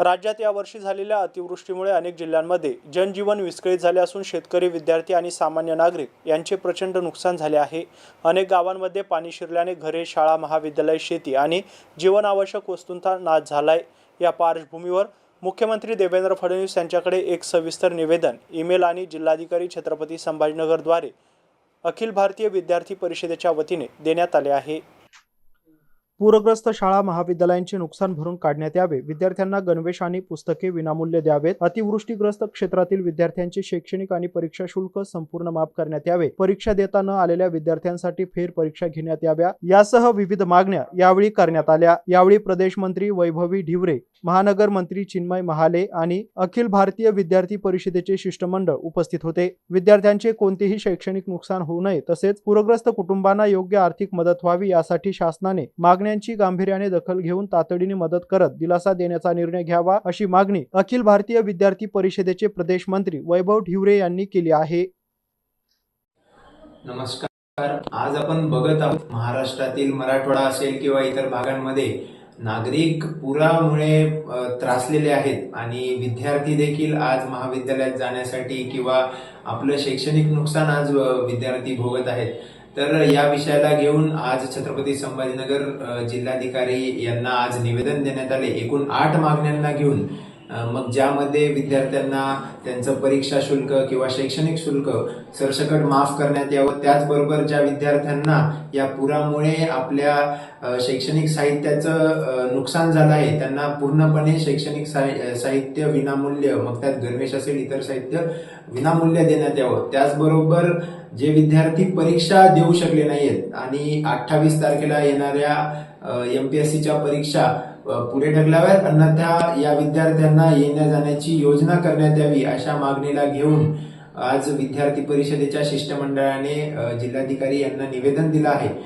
राज्यात यावर्षी झालेल्या अतिवृष्टीमुळे अनेक जिल्ह्यांमध्ये जनजीवन विस्कळीत झाले असून शेतकरी विद्यार्थी आणि सामान्य नागरिक यांचे प्रचंड नुकसान झाले आहे. अनेक गावांमध्ये पाणी शिरल्याने घरे शाळा महाविद्यालय शेती आणि जीवनावश्यक वस्तूंचा नाश झालाय. या पार्श्वभूमीवर मुख्यमंत्री देवेंद्र फडणवीस यांच्याकडे एक सविस्तर निवेदन ईमेल आणि जिल्हाधिकारी छत्रपती संभाजीनगरद्वारे अखिल भारतीय विद्यार्थी परिषदेच्या वतीने देण्यात आले आहे. पूरग्रस्त शाळा महाविद्यालयांचे नुकसान भरून काढण्यात यावे. विद्यार्थ्यांना गणवेश आणि पुस्तके विनामूल्य द्यावेत. अतिवृष्टीग्रस्त क्षेत्रातील विद्यार्थ्यांचे शैक्षणिक आणि परीक्षा शुल्क संपूर्ण माफ करण्यात यावे. परीक्षा देता न आलेल्या विद्यार्थ्यांसाठी फेर परीक्षा घेण्यात याव्या. यासह विविध मागण्या यावेळी करण्यात आल्या. यावेळी प्रदेश मंत्री वैभवी ढिवरे महानगर मंत्री चिन्मय महाले आणि अखिल भारतीय विद्यार्थी परिषदेचे शिष्टमंडळ उपस्थित होते. विद्यार्थ्यांचे कोणतेही शैक्षणिक नुकसान होऊ नये तसेच पूरग्रस्त कुटुंबांना योग्य आर्थिक मदत व्हावी यासाठी शासनाने मागण्यांची गांभीर्याने दखल घेऊन तातडीने मदत करत दिलासा देण्याचा निर्णय घ्यावा अशी मागणी अखिल भारतीय विद्यार्थी परिषदेचे प्रदेश मंत्री वैभव ढिवरे यांनी केली आहे. नमस्कार. आज आपण बघत आहोत महाराष्ट्रातील मराठवाडा असेल किंवा इतर भागांमध्ये नागरिक पुरामुळे त्रासलेले आहेत आणि विद्यार्थी देखील आज महाविद्यालयात जाण्यासाठी किंवा आपलं शैक्षणिक नुकसान आज विद्यार्थी भोगत आहेत. तर या विषयाला घेऊन आज छत्रपती संभाजीनगर जिल्हाधिकारी यांना आज निवेदन देण्यात आले. एकूण आठ मागण्यांना घेऊन मग ज्यामध्ये विद्यार्थ्यांना त्यांचं परीक्षा शुल्क किंवा शैक्षणिक शुल्क सरसकट माफ करण्यात यावं त्याचबरोबर ज्या विद्यार्थ्यांना या पुरामुळे आपल्या शैक्षणिक साहित्याचं नुकसान झालं आहे त्यांना पूर्णपणे शैक्षणिक साहि- साहित्य विनामूल्य मग त्यात गणवेश असेल इतर साहित्य विनामूल्य देण्यात यावं. त्याचबरोबर जे विद्यार्थी परीक्षा देऊ शकले नाहीत आणि अठ्ठावीस तारखेला येणाऱ्या एम पी एस सीच्या परीक्षा पुढे ढकलाव्यात. अन्यथा या विद्यार्थ्यांना येण्या जाण्याची योजना करण्यात यावी अशा मागणीला घेऊन आज विद्यार्थी परिषदेच्या शिष्टमंडळाने जिल्हाधिकारी यांना निवेदन दिलं आहे.